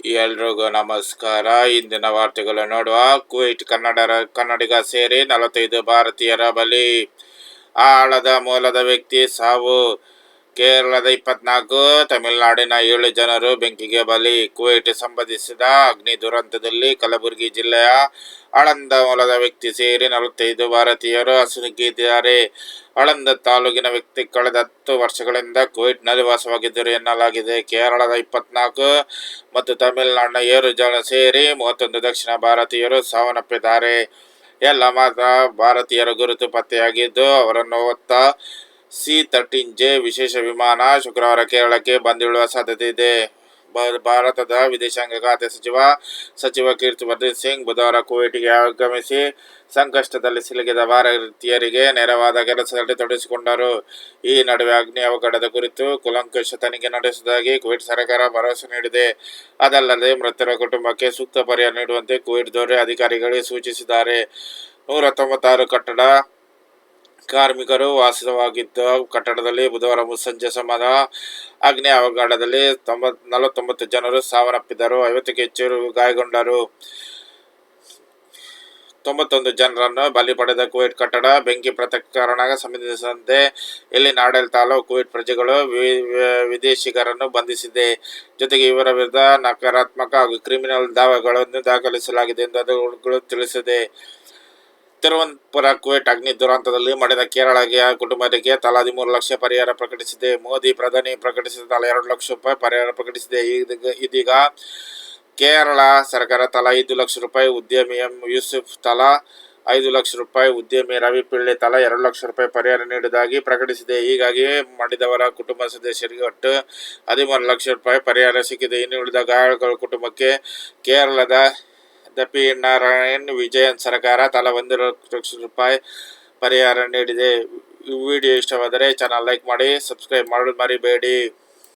ಎಲ್ರಿಗೂ ನಮಸ್ಕಾರ. ಇಂದಿನ ವಾರ್ತೆಗಳು ನೋಡುವ. ಕುವೈಟ್ ಕನ್ನಡರ ಕನ್ನಡಿಗ ಸೇರಿ ನಲವತ್ತೈದು ಭಾರತೀಯರ ಬಲಿ. ಆಳದ ಮೂಲದ ವ್ಯಕ್ತಿ ಸಾವು. ಕೇರಳದ ಇಪ್ಪತ್ನಾಲ್ಕು, ತಮಿಳುನಾಡಿನ ಏಳು ಜನರು ಬೆಂಕಿಗೆ ಬಲಿ ಕುವೈಟ್ ಸಂಬಂಧಿಸಿದ ಅಗ್ನಿ ದುರಂತದಲ್ಲಿ ಕಲಬುರಗಿ ಜಿಲ್ಲೆಯ ಆಳಂದ ಮೂಲದ ವ್ಯಕ್ತಿ ಸೇರಿ ನಲವತ್ತೈದು ಭಾರತೀಯರು ಅಸುನೀಗಿದ್ದಾರೆ ಆಳಂದ ತಾಲೂಕಿನ ವ್ಯಕ್ತಿ ಕಳೆದ ಹತ್ತು ವರ್ಷಗಳಿಂದ ಕುವೈಟ್ನಲ್ಲಿ ವಾಸವಾಗಿದ್ದರು ಎನ್ನಲಾಗಿದೆ. ಕೇರಳದ ಇಪ್ಪತ್ನಾಲ್ಕು ಮತ್ತು ತಮಿಳುನಾಡಿನ ಏಳು ಜನ ಸೇರಿ ಮೂವತ್ತೊಂದು ದಕ್ಷಿಣ ಭಾರತೀಯರು ಸಾವನ್ನಪ್ಪಿದ್ದಾರೆ. ಎಲ್ಲ ಮಾತ್ರ ಭಾರತೀಯರ ಗುರುತು ಪತ್ತೆಯಾಗಿದ್ದು, ಅವರನ್ನು ಹೊತ್ತ ಸಿ ತರ್ಟೀನ್ ಜೆ ವಿಶೇಷ ವಿಮಾನ ಶುಕ್ರವಾರ ಕೇರಳಕ್ಕೆ ಬಂದಿಳುವ ಸಾಧ್ಯತೆ ಇದೆ. ಭಾರತದ ವಿದೇಶಾಂಗ ಖಾತೆ ಸಚಿವ ಸಚಿವ ಕೀರ್ತಿವರ್ಧನ್ ಸಿಂಗ್ ಬುಧವಾರ ಕುವೈಟಿಗೆ ಆಗಮಿಸಿ ಸಂಕಷ್ಟದಲ್ಲಿ ಸಿಲುಕಿದ ಭಾರತೀಯರಿಗೆ ನೆರವಾದ ಕೆಲಸದಲ್ಲಿ ತೊಡಗಿಸಿಕೊಂಡರು. ಈ ನಡುವೆ ಅಗ್ನಿ ಅವಘಡದ ಕುರಿತು ಕುಲಂಕುಶ ತನಿಖೆ ನಡೆಸುವುದಾಗಿ ಕುವೈಟ್ ಸರ್ಕಾರ ಭರವಸೆ ನೀಡಿದೆ. ಅದಲ್ಲದೆ ಮೃತರ ಕುಟುಂಬಕ್ಕೆ ಸೂಕ್ತ ಪರಿಹಾರ ನೀಡುವಂತೆ ಕುವೈಟ್ ದೊರೆ ಅಧಿಕಾರಿಗಳಿಗೆ ಸೂಚಿಸಿದ್ದಾರೆ. ನೂರ ತೊಂಬತ್ತಾರು ಕಟ್ಟಡ ಕಾರ್ಮಿಕರು ವಾಸವಾಗಿದ್ದ ಕಟ್ಟಡದಲ್ಲಿ ಬುಧವಾರ ಮುಸ್ಸಂಜೆ ಸಮದ ಅಗ್ನಿ ಅವಘಡದಲ್ಲಿ ತೊಂಬತ್, ನಲವತ್ತೊಂಬತ್ತು ಜನರು ಸಾವನ್ನಪ್ಪಿದರು ಐವತ್ತಕ್ಕೆ ಹೆಚ್ಚು ಗಾಯಗೊಂಡರು. ತೊಂಬತ್ತೊಂದು ಜನರನ್ನು ಬಲಿ ಪಡೆದ ಕುವೈಟ್ ಕಟ್ಟಡ ಬೆಂಕಿ ಪ್ರಕರಣ ಸಂಬಂಧಿಸಿದಂತೆ ಇಲ್ಲಿನ ಆಡಳಿತ ಹಲವು ಕುವೈಟ್ ಪ್ರಜೆಗಳು ವಿದೇಶಿಗರನ್ನು ಬಂಧಿಸಿದೆ. ಜೊತೆಗೆ ಇವರ ವಿರುದ್ಧ ನಕಾರಾತ್ಮಕ ಹಾಗೂ ಕ್ರಿಮಿನಲ್ ದಾವೆಗಳನ್ನು ದಾಖಲಿಸಲಾಗಿದೆ ಎಂದು ತಿಳಿಸಿದೆ. ತಿರುವನಂತಪುರ ಅಗ್ನಿ ದುರಂತದಲ್ಲಿ ಮಡಿದ ಕೇರಳಗೆ ಕುಟುಂಬಕ್ಕೆ ತಲಾ ಹದಿಮೂರು ಲಕ್ಷ ಪರಿಹಾರ ಪ್ರಕಟಿಸಿದೆ. ಮೋದಿ ಪ್ರಧಾನಿ ಪ್ರಕಟಿಸಿದ ತಲಾ ಎರಡು ಲಕ್ಷ ರೂಪಾಯಿ ಪರಿಹಾರ ಪ್ರಕಟಿಸಿದೆ. ಇದೀಗ ಕೇರಳ ಸರ್ಕಾರ ತಲಾ ಐದು ಲಕ್ಷ ರೂಪಾಯಿ ಉದ್ಯಮಿ ಎಂ. ಯೂಸುಫ್ ತಲಾ ಐದು ಲಕ್ಷ ರೂಪಾಯಿ ಉದ್ಯಮಿ ರವಿ ಪಿಳ್ಳೆ ತಲಾ ಎರಡು ಲಕ್ಷ ರೂಪಾಯಿ ಪರಿಹಾರ ನೀಡುವುದಾಗಿ ಪ್ರಕಟಿಸಿದೆ. ಹೀಗಾಗಿ ಮಡಿದವರ ಕುಟುಂಬ ಸದಸ್ಯರಿಗೆ ಒಟ್ಟು ಹದಿಮೂರು ಲಕ್ಷ ರೂಪಾಯಿ ಪರಿಹಾರ ಸಿಕ್ಕಿದೆ. ಇನ್ನು ಉಳಿದ ಗಾಯಾಳುಗಳ ಕುಟುಂಬಕ್ಕೆ ಕೇರಳದ ದಪಿ ನಾರಾಯಣ್, ವಿಜಯನ್ ಸರ್ಕಾರ ತಲಾ ಒಂದು ಲಕ್ಷ ರೂಪಾಯಿ ಪರಿಹಾರ ನೀಡಿದೆ. ವಿಡಿಯೋ ಇಷ್ಟವಾದರೆ ಚಾನಲ್ ಲೈಕ್ ಮಾಡಿ, ಸಬ್ಸ್ಕ್ರೈಬ್ ಮಾಡಲು ಮರಿಬೇಡಿ.